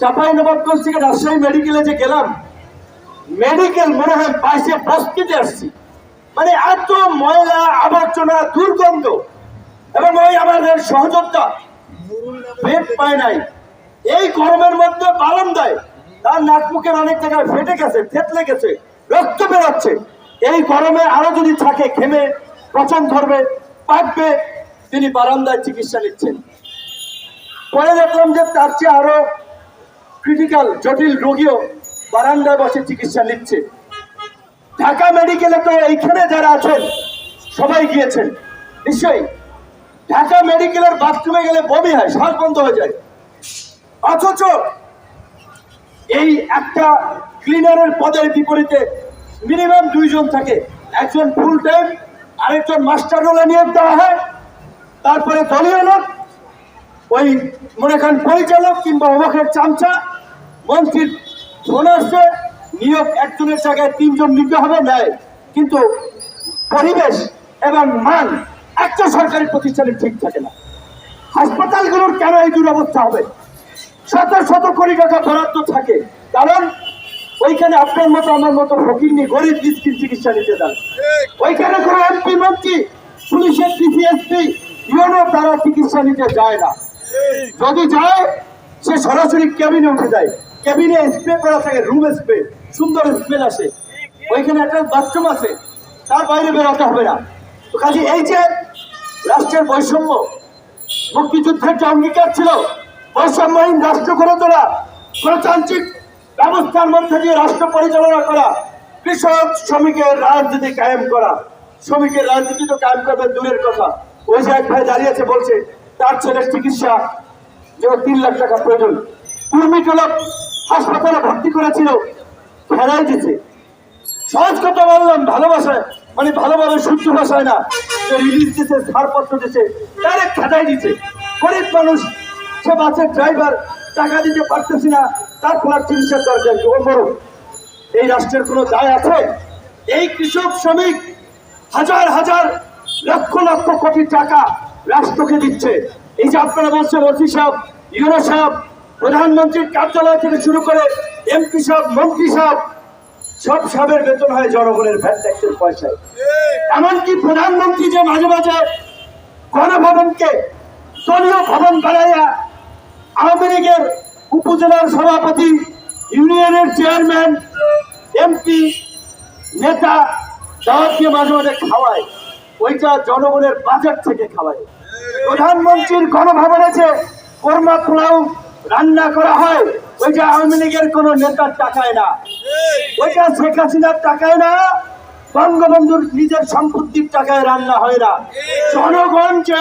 চাপাই নবাবগঞ্জ থেকে রাজশাহী মেডিকেলে যে গেলাম মেডিকেল মনে হয় পাশে বস্তিতে আসছি। মানে এত ময়লা, আবর্জনা, দুর্গন্ধ, এবং ওই আমাদের সহযোদ্ধা পেট পায় নাই। এই গরমের মধ্যে বারান্দায় তার নাকমুখের অনেক জায়গায় ফেটে গেছে, থেতলে গেছে, রক্ত বেরোচ্ছে। এই গরমে আরও যদি থাকে, ঘেমে, পচন ধরবে, পাকবে, তিনি বারান্দায় চিকিৎসা নিচ্ছেন। পরে দেখলাম যে তার চেয়ে আরও ক্রিটিক্যাল জটিল রোগীও বারান্দায় বসে চিকিৎসা নিচ্ছে। ঢাকা মেডিকেলে তো এইখানে যারা আছেন, সবাই গিয়েছেন। নিশ্চয়ই? ঢাকা মেডিকেলের বাথরুমে গেলে বমি হয়, শ্বাস বন্ধ হয়ে যায়। অথচ এই একটা ক্লিনারের পদের বিপরীতে মিনিমাম দুইজন থাকে। একজন ফুল টাইম আরেকজন মাস্টার রোলে নিয়োগ দেওয়া হয়। তারপরে দলীয় লোক, ওই মনে করেন পরিচালক কিংবা অবাকের চামচা মন্ত্রীর ফোন আসছে নিয়োগ একজনের জায়গায় তিনজন নিতে হবে নেয় কিন্তু পরিবেশ এবং মান একটা সরকারি প্রতিষ্ঠানে ঠিক থাকে না। হাসপাতালগুলোর কেন এই দুরবস্থা হবে? শত শত কোটি টাকা বরাদ্দ থাকে। কারণ ওইখানে আপনার মতো, আমার মতো ফকির নিয়ে গরিব মিসকিন চিকিৎসা নিতে দেন। ওইখানে কোনো এমপি, মন্ত্রী, পুলিশের ডিসিএসপি ইউনো তারা চিকিৎসা নিতে যায় না। যদি যায়, সে সরাসরি ক্যাবিনে উঠে যায়। ক্যাবিনে স্প্রে করা থাকে, রুম স্প্রে, সুন্দর স্মেল আসে। ওইখানে একটা বাথরুম আছে, তার বাইরে বেরোতে হবে না। তো কাজে এই যে রাষ্ট্রের বৈষম্য, মুক্তিযুদ্ধের যে অঙ্গীকার ছিল, বৈষম্যহীন রাষ্ট্র গড়ে তোলা, গণতান্ত্রিক ব্যবস্থার মধ্যে দিয়ে রাষ্ট্র পরিচালনা করা, কৃষক শ্রমিকের রাজনীতি কায়েম করা, শ্রমিকের রাজনীতি তো কায়েম করবে দূরের কথা। ওই যে এক ভাই দাঁড়িয়েছে বলছে, তার ছেলের চিকিৎসা, যে তিন লাখ টাকা প্রয়োজন। কুর্মিটলক হাসপাতালে ভর্তি করেছিল ফেরাই দিছে। সহজ কথা বললাম ভালোবাসায় মানে ভালোভাবে শুদ্ধ ভাষায় না। রিলিজ দিছে, ছাড়পত্র দিছে ডাইরেক্ট খাটাই দিছে। গরিব মানুষ, সে বাসের ড্রাইভার টাকা দিতে পারতেছি না, তার ফলার চিকিৎসার দরকার কি মরুক। এই রাষ্ট্রের কোনো দায় আছে? এই কৃষক, শ্রমিক, হাজার হাজার, লক্ষ লক্ষ কোটি টাকা রাষ্ট্রকে দিচ্ছে। এই যে আপনারা বলছেন, ওসি সাহেব ইউনো সাহেব প্রধানমন্ত্রীর কার্যালয় থেকে শুরু করে এমপি সাহেব, মন্ত্রী সাহেব, সব সাহেবের বেতন হয় জনগণের ভ্যাট ট্যাক্সের পয়সায়। এমনকি প্রধানমন্ত্রী যে মাঝে মাঝে গণভবনকে দলীয় ভবন বানাইয়া আওয়ামী লীগের উপজেলার সভাপতি, ইউনিয়নের চেয়ারম্যান এমপি নেতা দাওয়াতকে মাঝে মাঝে খাওয়ায়। ওইটা জনগণের বাজেট থেকে খাওয়ায়। প্রধানমন্ত্রীর গণভবনে যে কর্মা পোলাও রান্না করা হয়, ওইটা আওয়ামী লীগের কোনো নেতার টাকায় না। ওইটা শেখ হাসিনার টাকায় না, বঙ্গবন্ধুর নিজের সম্পত্তির টাকায় রান্না হয় না। জনগণ যে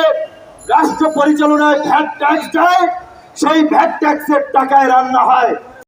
রাষ্ট্র পরিচালনায় ভ্যাট ট্যাক্স দেয়, সেই ভ্যাট ট্যাক্সের টাকায় রান্না হয়।